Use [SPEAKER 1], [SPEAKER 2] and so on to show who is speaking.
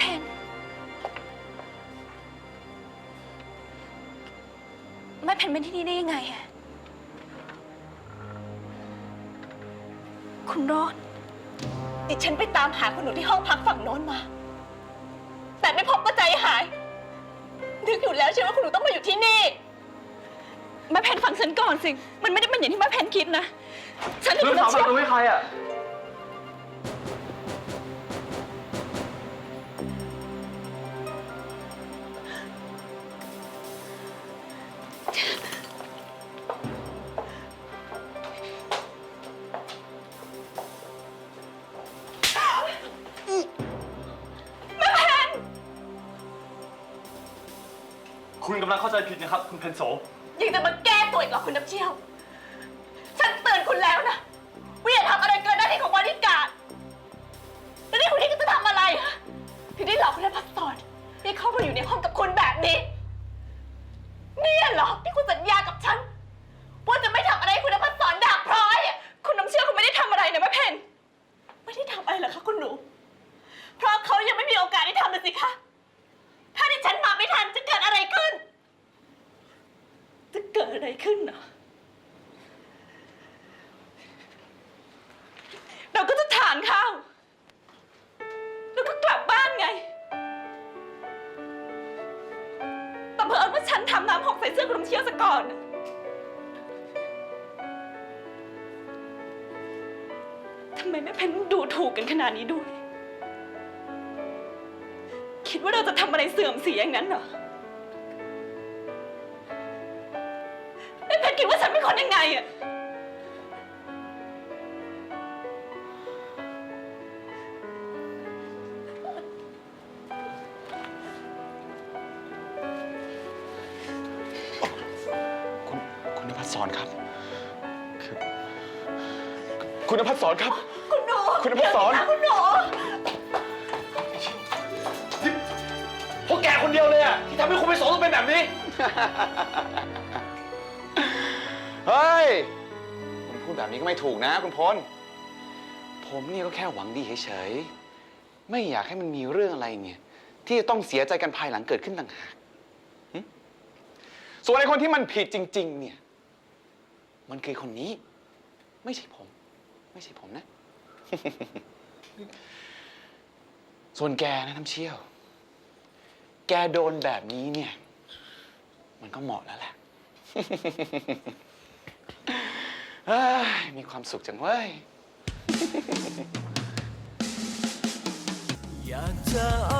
[SPEAKER 1] เพนแม่เพนเป็นที่นี่ได้ยังไงอะคุณโรน
[SPEAKER 2] ดิฉันไปตามหาคุณหนูที่ห้องพักฝั่งโน้นมา แต่ไม่พบก็ใจหาย นึกอยู่แล้วใช่ไว่าคุณหนูต้องมาอยู่ที่นี่
[SPEAKER 1] แม่เพนฟังฉันก่อนสิ มันไม่ได้เป็นอย่างที่แม่เพนคิดนะ ฉันถึง
[SPEAKER 3] เรื่องสา
[SPEAKER 1] วปเชื่
[SPEAKER 3] ระอ ตูให้ใครอะ คุณกำลังเข้าใจผิดนะครับคุณเพนโซ
[SPEAKER 2] ยังจะมาแก้ตัวอีกเหรอคุณน้ำเชี่ยว ฉันเตือนคุณแล้วนะว่าอย่าทำอะไรเกินหน้าที่ของบริการดแล้วนี่คุณนี่ก็จะทำอะไรอะถึงได้หลอกคุณและพักสอนให้เข้ามาอยู่ในห้องกับคุณแบบนี้ เนี่ยเหรอที่คุณสัญญากับฉัน ว่าจะไม่ทำอะไรให้คุณและพักสอนด่าพร้อยอะ
[SPEAKER 1] คุณน้ำเชี่ยวเขาไม่ได้ทำอะไรนะแม่เพน
[SPEAKER 2] ไม่ได้ทำอะไรเหรอคะคุณหนู เพราะเขายังไม่มีโอกาสได้ทำเลยสิคะ ถ้าดิฉันมาไม่ทันจะเกิดอะไรขึ้น
[SPEAKER 1] จะเกิดอะไร ขึ้นเนาะเราก็จะทานข้าว แล้วก็กลับบ้านไง แต่เผอิญว่าฉันทำน้ำหกใส่เสื้อคุณน้ำเชี่ยวซะก่อน ทำไมแม่เพนต้องดูถูกกันขนาดนี้ด้วย คิดว่าเราจะทำอะไรเสื่อมเสียอย่างนั้นเหรอ เป็นคนยังไงอะ
[SPEAKER 4] คุณคุณนภัสสอนครับ คือ คุณนภัสสอนครับ
[SPEAKER 2] คุณหนู
[SPEAKER 4] คุณนภัสสอน
[SPEAKER 2] เดี๋ยวะคุณหนู
[SPEAKER 3] พวกแกคนเดียวเลยอะที่ทำให้คุณเพนโซต้องเป็นแบบนี้
[SPEAKER 4] เฮ้ย คุณพูดแบบนี้ก็ไม่ถูกนะ คุณพล ผมเนี่ยก็แค่หวังดีเฉยๆ ไม่อยากให้มันมีเรื่องอะไรเนี่ย ที่จะต้องเสียใจกันภายหลังเกิดขึ้นต่างหากหึส่วนไอ้คนที่มันผิดจริง ๆ เนี่ย มันคือคนนี้ ไม่ใช่ผม ไม่ใช่ผมนะ ส่วนแกนะน้ำเชี่ยว แกโดนแบบนี้เนี่ย มันก็เหมาะแล้วแหละ เอ้ยมีความสุขจังเว้ย
[SPEAKER 5] อยากจะเอา